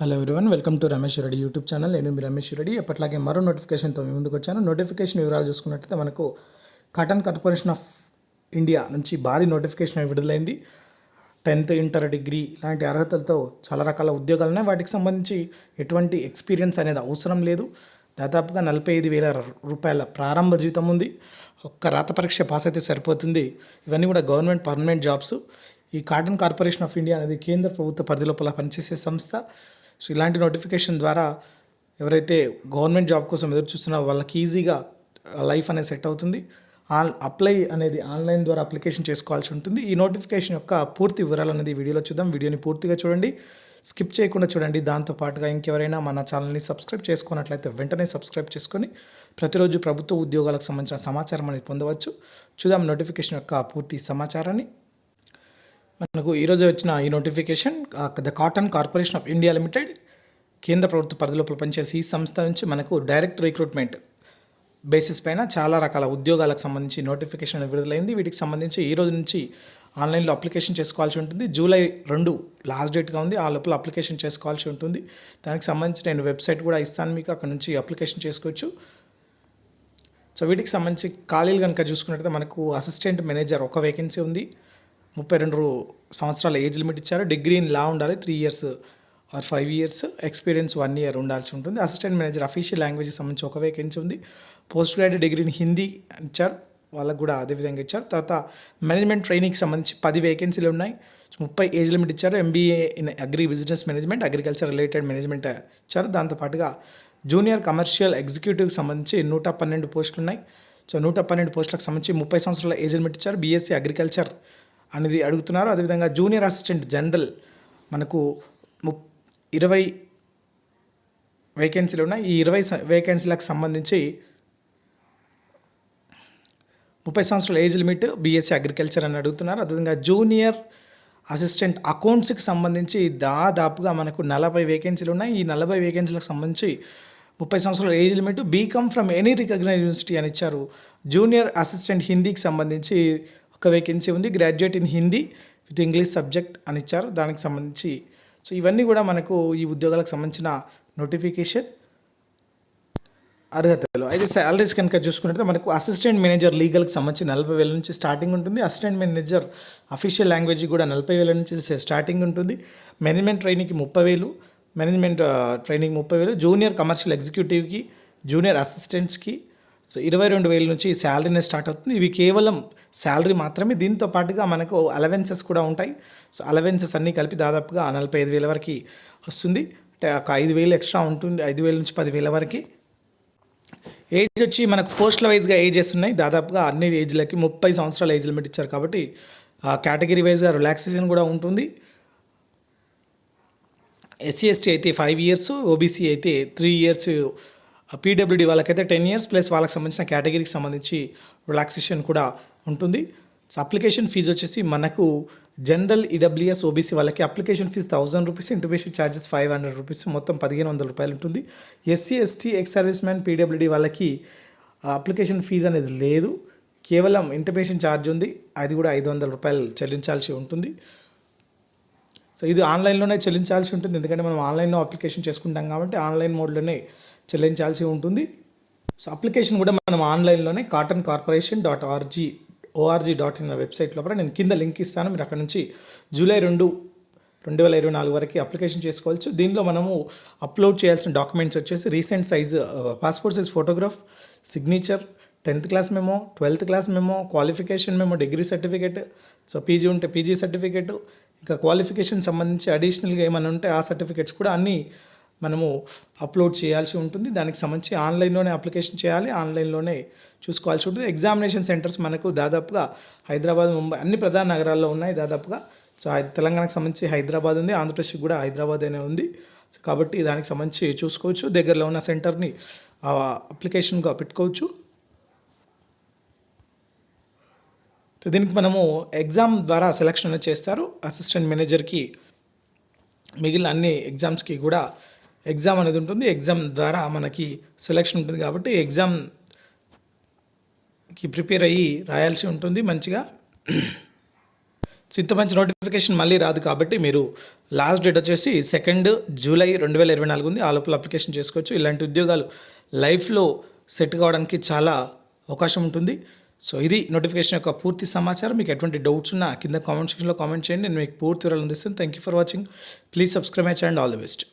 Hello everyone welcome to Ramesh Reddy YouTube channel నేను మీ రమేష్ రెడ్డి. ఎప్పట్లాగే మరో నోటిఫికేషన్తో మీ ముందుకు వచ్చాను. నోటిఫికేషన్ వివరాలు చూసుకున్నట్లయితే మనకు కాటన్ కార్పొరేషన్ ఆఫ్ ఇండియా నుంచి భారీ నోటిఫికేషన్ విడుదలైంది. టెన్త్ ఇంటర్ డిగ్రీ ఇలాంటి అర్హతలతో చాలా రకాల ఉద్యోగాలు ఉన్నాయి. వాటికి సంబంధించి ఎటువంటి ఎక్స్పీరియన్స్ అనేది అవసరం లేదు. దాదాపుగా నలభై ఐదు వేల రూపాయల ప్రారంభ జీతం ఉంది. ఒక్క రాత పరీక్ష పాస్ అయితే సరిపోతుంది. ఇవన్నీ కూడా గవర్నమెంట్ పర్మనెంట్ జాబ్స్ ఈ కాటన్ కార్పొరేషన్ ఆఫ్ ఇండియా అనేది కేంద్ర ప్రభుత్వ పరిధిలోపల పనిచేసే సంస్థ. సో ఇలాంటి నోటిఫికేషన్ ద్వారా ఎవరైతే గవర్నమెంట్ జాబ్ కోసం ఎదురు చూస్తున్నారో వాళ్ళకి ఈజీగా లైఫ్ అనేది సెట్ అవుతుంది. ఆన్ అప్లై అనేది ఆన్లైన్ ద్వారా అప్లికేషన్ చేసుకోవాల్సి ఉంటుంది. ఈ నోటిఫికేషన్ యొక్క పూర్తి వివరాలు అనేది వీడియోలో చూద్దాం. వీడియోని పూర్తిగా చూడండి. స్కిప్ చేయకుండా చూడండి. దాంతో పాటుగా ఇంకెవరైనా మన ఛానల్ని సబ్స్క్రైబ్ చేసుకున్నట్లయితే వెంటనే సబ్స్క్రైబ్ చేసుకొని ప్రతిరోజు ప్రభుత్వ ఉద్యోగాలకు సంబంధించిన సమాచారం అనేది పొందవచ్చు. చూద్దాం నోటిఫికేషన్ యొక్క పూర్తి సమాచారాన్ని. మనకు ఈరోజు వచ్చిన ఈ notification the cotton corporation of India limited కేంద్ర ప్రభుత్వ పరిధిలోపల పనిచేసే ఈ సంస్థ నుంచి మనకు డైరెక్ట్ రిక్రూట్మెంట్ బేసిస్ పైన చాలా రకాల ఉద్యోగాలకు సంబంధించి నోటిఫికేషన్ విడుదలైంది. వీటికి సంబంధించి ఈ రోజు నుంచి ఆన్లైన్లో అప్లికేషన్ చేసుకోవాల్సి ఉంటుంది. జూలై రెండు లాస్ట్ డేట్గా ఉంది. ఆ లోపల అప్లికేషన్ చేసుకోవాల్సి ఉంటుంది. దానికి సంబంధించి నేను వెబ్సైట్ కూడా ఇస్తాను మీకు. అక్కడ నుంచి అప్లికేషన్ చేసుకోవచ్చు. సో వీటికి సంబంధించి ఖాళీలు కనుక చూసుకున్నట్లయితే మనకు అసిస్టెంట్ మేనేజర్ ఒక వేకెన్సీ ఉంది. ముప్పై రెండు సంవత్సరాల ఏజ్ లిమిట్ ఇచ్చారు. డిగ్రీ ఇన్ లా ఉండాలి. Three years or five years. Experience one year ఉండాల్సి ఉంటుంది. అసిస్టెంట్ మేనేజర్ అఫీషియల్ లాంగ్వేజ్కి సంబంధించి ఒక వేకెన్సీ ఉంది. Post graduate degree in Hindi ఇచ్చారు. వాళ్ళకు కూడా అదే విధంగా ఇచ్చారు. తర్వాత మేనేజ్మెంట్ ట్రైనింగ్కి సంబంధించి పది వేకెన్సీలు ఉన్నాయి. ముప్పై ఏజ్ లిమిట్ ఇచ్చారు. MBA in agri business management agriculture related management ఇచ్చారు. దాంతోపాటుగా జూనియర్ కమర్షియల్ ఎగ్జిక్యూటివ్కి సంబంధించి నూట పన్నెండు పోస్టులు ఉన్నాయి. సో నూట పన్నెండు పోస్టులకు సంబంధించి ముప్పై సంవత్సరాల ఏజ్ లిమిట్ ఇచ్చారు. బీఎస్సీ అగ్రికల్చర్ అనేది అడుగుతున్నారు. అదేవిధంగా జూనియర్ అసిస్టెంట్ జనరల్ మనకు ము ఇరవై వేకెన్సీలు ఉన్నాయి. ఈ ఇరవై వేకెన్సీలకు సంబంధించి ముప్పై సంవత్సరాల ఏజ్ లిమిట్ బీఎస్సీ అగ్రికల్చర్ అని అడుగుతున్నారు. అదేవిధంగా జూనియర్ అసిస్టెంట్ అకౌంట్స్కి సంబంధించి దాదాపుగా మనకు నలభై వేకెన్సీలు ఉన్నాయి. ఈ నలభై వేకెన్సీలకు సంబంధించి ముప్పై సంవత్సరాల age limit BCom from any recognise university అని ఇచ్చారు. జూనియర్ అసిస్టెంట్ హిందీకి సంబంధించి ఒక వేకెన్సీ ఉంది graduate in Hindi with English subject అని ఇచ్చారు. దానికి సంబంధించి సో ఇవన్నీ కూడా మనకు ఈ ఉద్యోగాలకు సంబంధించిన నోటిఫికేషన్ అర్హతలు. అయితే శాలరీస్ కనుక చూసుకున్నట్లయితే మనకు అసిస్టెంట్ మేనేజర్ లీగల్కి సంబంధించి నలభై వేల నుంచి స్టార్టింగ్ ఉంటుంది. అసిస్టెంట్ మేనేజర్ అఫీషియల్ లాంగ్వేజ్ కూడా నలభై వేల నుంచి స్టార్టింగ్ ఉంటుంది. మేనేజ్మెంట్ ట్రైనింగ్కి ముప్పై వేలు మేనేజ్మెంట్ ట్రైనింగ్ uh, ముప్పై వేలు జూనియర్ కమర్షియల్ ఎగ్జిక్యూటివ్కి జూనియర్ అసిస్టెంట్స్కి సో ఇరవై రెండు వేల నుంచి శాలరీనే స్టార్ట్ అవుతుంది. ఇవి కేవలం శాలరీ మాత్రమే. దీంతో పాటుగా మనకు అలవెన్సెస్ కూడా ఉంటాయి. సో అలవెన్సెస్ అన్నీ కలిపి దాదాపుగా నలభై ఐదు వేల వరకు వస్తుంది. అంటే ఒక ఐదు వేలు ఎక్స్ట్రా ఉంటుంది. ఐదు వేల నుంచి పదివేల వరకు. ఏజ్ వచ్చి మనకు పోస్టుల వైజ్గా ఏజెస్ ఉన్నాయి. దాదాపుగా అన్ని ఏజ్లకి ముప్పై సంవత్సరాల ఏజ్ లిమిట్ ఇచ్చారు కాబట్టి కేటగిరీ వైజ్గా రిలాక్సేషన్ కూడా ఉంటుంది. ఎస్సీ ఎస్టీ అయితే ఫైవ్ ఇయర్స్ ఓబీసీ అయితే త్రీ ఇయర్స్ పీడబ్ల్యూడి వాళ్ళకైతే టెన్ ఇయర్స్ ప్లస్ వాళ్ళకి సంబంధించిన కేటగిరీకి సంబంధించి రిలాక్సేషన్ కూడా ఉంటుంది. సో అప్లికేషన్ ఫీజు వచ్చేసి మనకు జనరల్ ఈడబ్ల్యూఎస్ ఓబీసీ వాళ్ళకి application fee thousand rupees intimation charges five hundred rupees మొత్తం పదిహేను వందల రూపాయలు ఉంటుంది. SC ST ex service man PWD వాళ్ళకి అప్లికేషన్ ఫీజు అనేది లేదు. కేవలం ఇంటిమేషన్ ఛార్జ్ ఉంది. అది కూడా ఐదు వందల రూపాయలు చెల్లించాల్సి ఉంటుంది. సో ఇది ఆన్లైన్లోనే చెల్లించాల్సి ఉంటుంది. ఎందుకంటే మనం ఆన్లైన్లో అప్లికేషన్ చేసుకుంటాం కాబట్టి ఆన్లైన్ మోడ్లోనే చెల్లించాల్సి ఉంటుంది. సో అప్లికేషన్ కూడా మనం ఆన్లైన్లోనే cotton corporation dot RG ORG dot in website లోపల నేను కింద లింక్ ఇస్తాను. మీరు అక్కడ నుంచి జూలై రెండు రెండు వేల ఇరవై నాలుగు వరకు అప్లికేషన్ చేసుకోవచ్చు. దీనిలో మనము అప్లోడ్ చేయాల్సిన డాక్యుమెంట్స్ వచ్చేసి recent size passport size photograph signature tenth class memo twelfth class memo qualification memo degree certificate so PG ఉంటే పీజీ సర్టిఫికేట్ ఇంకా క్వాలిఫికేషన్ సంబంధించి అడిషనల్గా ఏమైనా ఉంటే ఆ సర్టిఫికేట్స్ కూడా అన్నీ మనము అప్లోడ్ చేయాల్సి ఉంటుంది. దానికి సంబంధించి ఆన్లైన్లోనే అప్లికేషన్ చేయాలి. ఆన్లైన్లోనే చూసుకోవాల్సి ఉంటుంది. ఎగ్జామినేషన్ సెంటర్స్ మనకు దాదాపుగా హైదరాబాద్ ముంబై అన్ని ప్రధాన నగరాల్లో ఉన్నాయి దాదాపుగా. సో తెలంగాణకు సంబంధించి హైదరాబాద్ ఉంది. ఆంధ్రప్రదేశ్కి కూడా హైదరాబాద్ అనే ఉంది. కాబట్టి దానికి సంబంధించి చూసుకోవచ్చు. దగ్గరలో ఉన్న సెంటర్ని అప్లికేషన్గా పెట్టుకోవచ్చు. దీనికి మనము ఎగ్జామ్ ద్వారా సెలక్షన్ చేస్తారు. అసిస్టెంట్ మేనేజర్కి మిగిలిన అన్ని ఎగ్జామ్స్కి కూడా ఎగ్జామ్ అనేది ఉంటుంది. ఎగ్జామ్ ద్వారా మనకి సెలెక్షన్ ఉంటుంది కాబట్టి ఎగ్జామ్కి ప్రిపేర్ అయ్యి రాయాల్సి ఉంటుంది మంచిగా. సో మంచి నోటిఫికేషన్ మళ్ళీ రాదు కాబట్టి మీరు లాస్ట్ డేట్ వచ్చేసి సెకండ్ జూలై రెండు వేల ఇరవై నాలుగు ఉంది. ఆ లోపల అప్లికేషన్ చేసుకోవచ్చు. ఇలాంటి ఉద్యోగాలు లైఫ్లో సెట్ కావడానికి చాలా అవకాశం ఉంటుంది. సో ఇది నోటిఫికేషన్ యొక్క పూర్తి సమాచారం. మీకు ఎటువంటి డౌట్స్ ఉన్నా కింద కామెంట్ సెక్షన్లో కామెంట్ చేయండి. నేను మీకు పూర్తి వివరాలు అందిస్తాను. Thank you for watching please subscribe my channel all the best